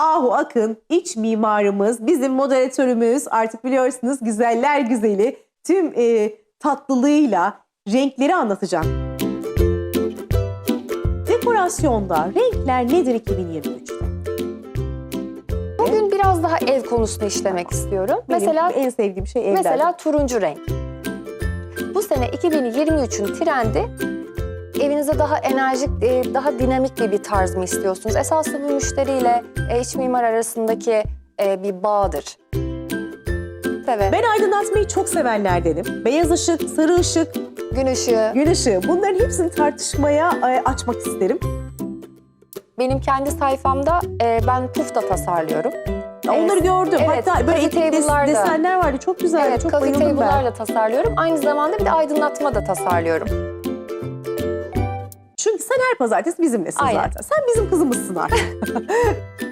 Ahu Akın iç mimarımız, bizim moderatörümüz artık biliyorsunuz güzeller güzeli tüm e, tatlılığıyla renkleri anlatacak. Dekorasyonda renkler nedir 2023'te? Bugün biraz daha ev konusunu işlemek istiyorum. Benim mesela en sevdiğim şey evler. mesela turuncu renk. Bu sene 2023'ün trendi evinize daha enerjik, e, daha dinamik bir, bir tarz mı istiyorsunuz? Esaslı bu müşteriyle e, iç mimar arasındaki e, bir bağdır. Tabii. Ben aydınlatmayı çok sevenlerdenim. Beyaz ışık, sarı ışık, Gün ışığı. gün ışığı bunların hepsini tartışmaya e, açmak isterim. Benim kendi sayfamda e, ben puf da tasarlıyorum. Onları gördüm. evet, Hatta böyle coffee etik des- table'larda. desenler vardı. Çok güzeldi. evet, çok coffee bayıldım ben. table'larla tasarlıyorum. Aynı zamanda bir de aydınlatma da tasarlıyorum. Her pazartesi bizimlesin Aynen. zaten. Sen bizim kızımızsın artık.